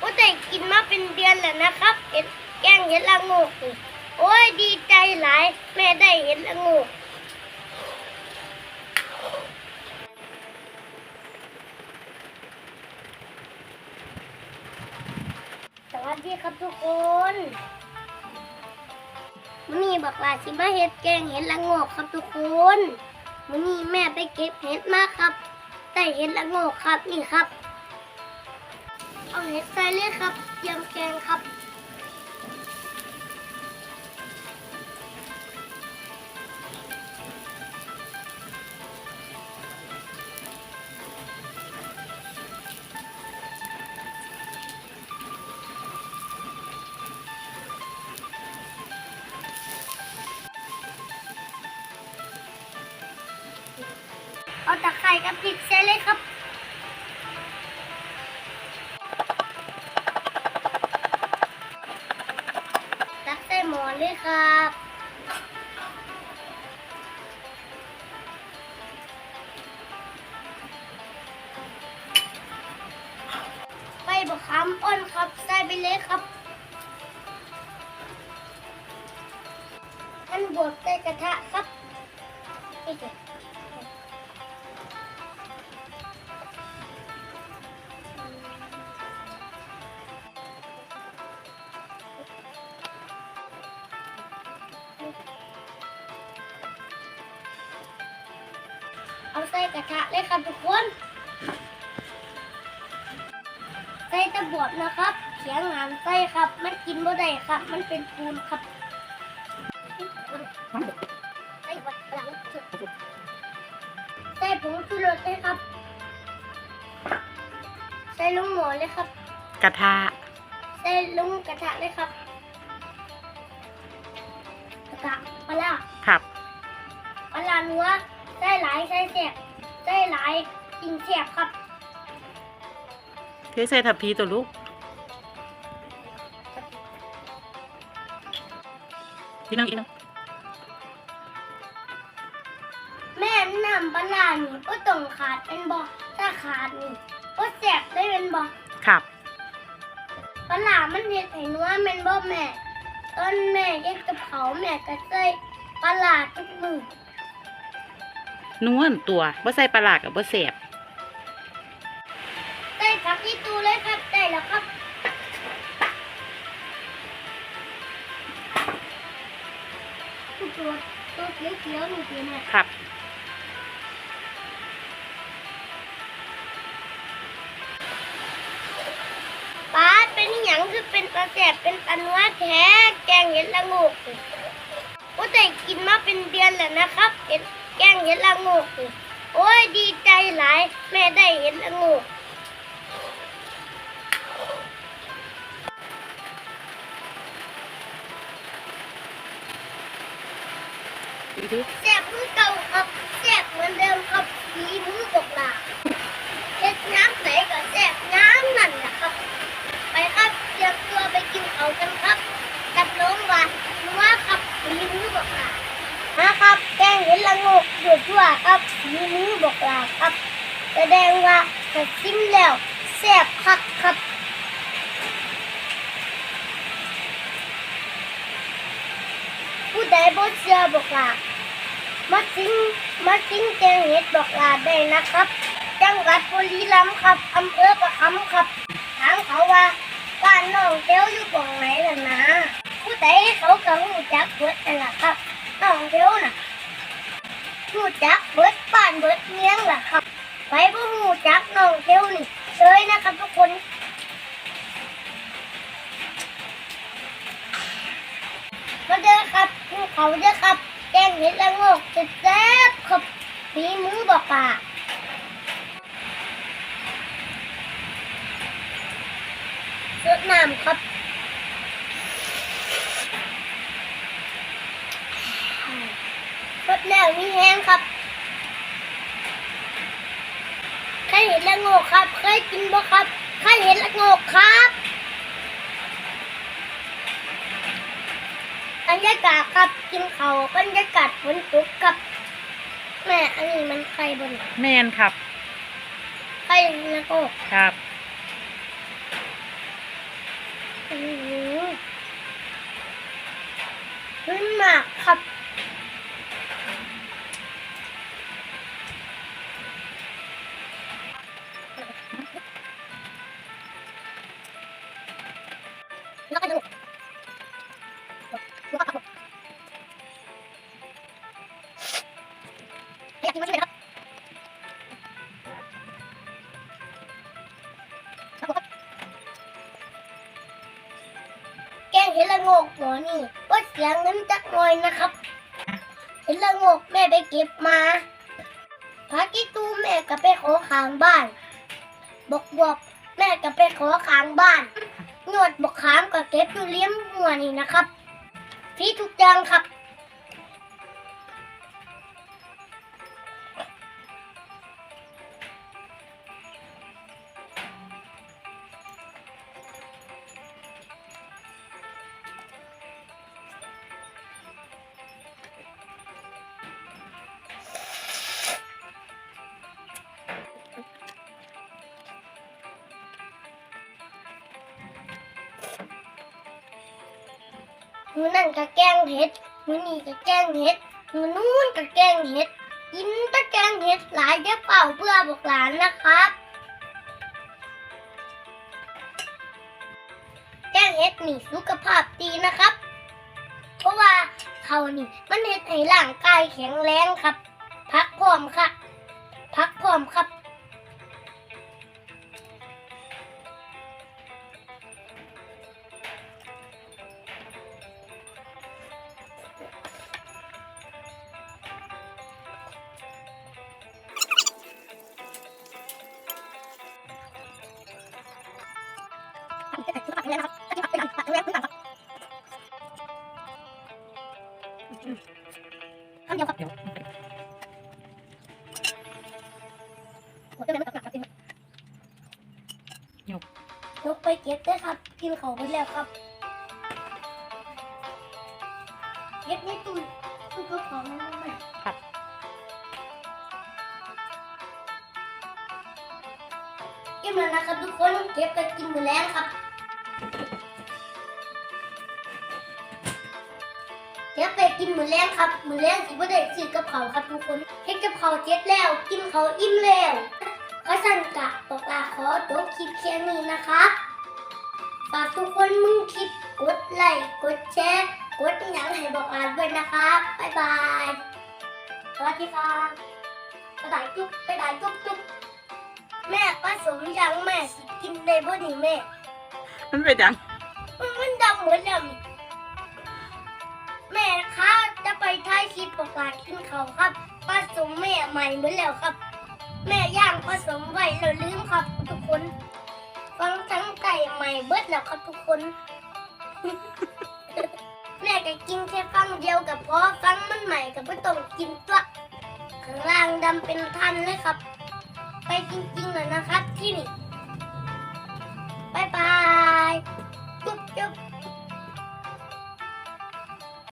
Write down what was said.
ก็ได้กินมาเป็นเดือนแล้วนะครับเห็ดแกงเห็ดละโงกโอ้ยดีใจหลาย แม่ได้เห็ดละโงกสวัสดีครับทุกคนมื้อนี้บักหลาสิมาเห็ดแกงเห็ดละโงกครับทุกคนมื้อนี้แม่ไปเก็บเห็ดมาครับได้เห็ดละโงกครับนี่ครับ เอาเห็ดใส่เลยครับยมแกงครับ เอาตะไคร้กับพริกใส่เลยครับ ครับไปบะขามอ้นครับใส่ไปเลยครับท่านบวกใส่กระทะครับนี่จ้ะ เอาใส่กระทะเลยครับทุกคน ใส่ตะบวบนะครับ เขียงหามใส่ครับ มันกินบ่ได้ครับ มันเป็นปูนครับใส่บัดหลังสุดใส่ผงชูรสเลยครับ ใส่ลงหม้อเลยครับ กระทะ ใส่ลงกระทะเลยครับกระทะปลาร้าครับปลาร้านัว ใส่หลายใส่แสบใส่หลายกินแสบครับเทใส่ทับพีตัวลูกพี่น้องอีน้องแม่นำปลาร้านี่ก็ต้องขาดเป็นบ่ถ้าขาดนี่ก็แสบได้เป็นบ่ครับปลาร้ามันเห็ดให้นัวแม่นบ่แม่ต้นแม่เฮ็ดกับเขาวแม่ก็ใส่ปลาร้าทุกมือ นวลตัวบ่ใส่ปลาหลากกับบ่แสบใส่ผักที่ตูเลยครับได้แล้วครับตัวตัวเขียวๆนี่สิแม่ครับป้าดเป็นอหยังคือเป็นตาแสบเป็นตานัวแท้แกงเห็ดละโงกนี่ก็ได้กินมาเป็นเดือนแล้วนะครับเห็ด แกงเห็ดละโงกนี่โอ้ยดีใจหลาย แม่ได้เห็ดละโงกอีกทีแสบมือเก่าครับแสบเหมือนเดิมครับฝีมือบอกลาเฮ็ดน้ำไหนก็แสบน้ำนั่นแหละครับ ไปครับเตรียมตัวไปกินเขากันครับกับน้องว่าว่าครับฝีมือบอกลานะครับ แกงเห็ดละโงกหยุดว่าครับฝีมือบอกลาครับ แส ดงว่าถ้าชิมแล้วแสบคักครับผู้ใดบ่เชื่อบอกลามากินมากินแกงเห็ดบอกลาได้นะครับ จังหวัดบุรีรัมย์ครับอำเภอประคำครับถามเขาว่าบ้านน้องเทียวอยู่ตรงไหนล่ะนะผู้ใดเขาก็หูจักเบิดนั่นล่ะครับน้องเทียวน่ะหูจักเบิดบ้านเบิดเมียงล่ะครับ ไปบ่หูจักน้องเทียวนี่เลยนะครับทุกคนมาเด้อครับภูเขาเด้อครับ แกงเห็ดละโงกจะแซ่บครับฝีมือบอกป่าสดน้ำครับสดแล้วมีแห้งครับ ใครเห็นละโงกครับ เคยกินบ่ครับใครเห็นละโงกครับ บรรยากาศครับกินเขาวบรรยากาศฝนตกครับ แม่อันนี้มันไข่บนแมนครับไข่แล้วก็ครับอืมขึ้นมากครับ โงกหมอนี่ก็เสียเงินจักหน่อยนะครับเห็นละโงกแม่ไปเก็บมาพักกี้ตูแม่ก็ไปขอขางบ้าน บอกบอกแม่ก็ไปขอขางบ้านนวดบอกขามกับเก็บอยู่เลี้ยมหัวนี่นะครับพี่ทุกอย่างครับ มือนั่นก็แกงเห็ดมือนี่ก็แกงเห็ดมือนู้นก็แกงเห็ดกินตะแกงเห็ดหลายเดี๋ยวเป่าเพื่อบอกหลานนะครับ แกงเห็ดนี่สุขภาพดีนะครับ เพราะว่าเขานี่มันเห็ดให้ร่างกายแข็งแรงครับ พักพร้อมค่ะ พักพร้อมครับ ข้าวเดียวครับหมดแล้วไหมครับยกยกไปเก็บด้วยครับกินเขาไปแล้วครับเก็บในตู้ตู้กระเป๋านั่นไหมครับเก็บแล้วนะครับทุกคนเก็บกันกินหมดแล้วครับ เก็บไปกินหมือแรงครับหมือแรงสิบ่ได้ซื้อกับเขาครับทุกคนเฮ็ดกับเขาเจ็ดแล้ว กินเขาอิ่มแล้วขอสั่นกะบอกลาขอจบคลิปแค่นี้นะครับฝากทุกคนมึงคลิปกดไลค์กดแชร์กดอหย่างให้บอกลาด้วยนะครับบ๊ายบายสวัสดีครับบ๊ายบายจุ๊บบ๊ายบายจุ๊บจุ๊บแม่ผสมยังแม่สิกินได้บ่นีแม่ มันเป็นยังมันมันดำเหมือนแล้วนี่แม่คะจะไปท้ายคลิปประกาศกินเขาครับผสมแม่ใหม่เหมือนแล้วครับ แม่ย่างผสมไว้แล้วลืมครับทุกคน ฟังทั้งไก่ใหม่เบิดแล้วครับทุกคน แม่ก็กินแค่ฟังเดียวกับพอฟังมันใหม่กับไม่ต้องกินตัวข้างล่างดำเป็นทันเลยครับ ไปจริงๆเลยนะครับที่นี่ บายบายจุ๊บจุ๊บ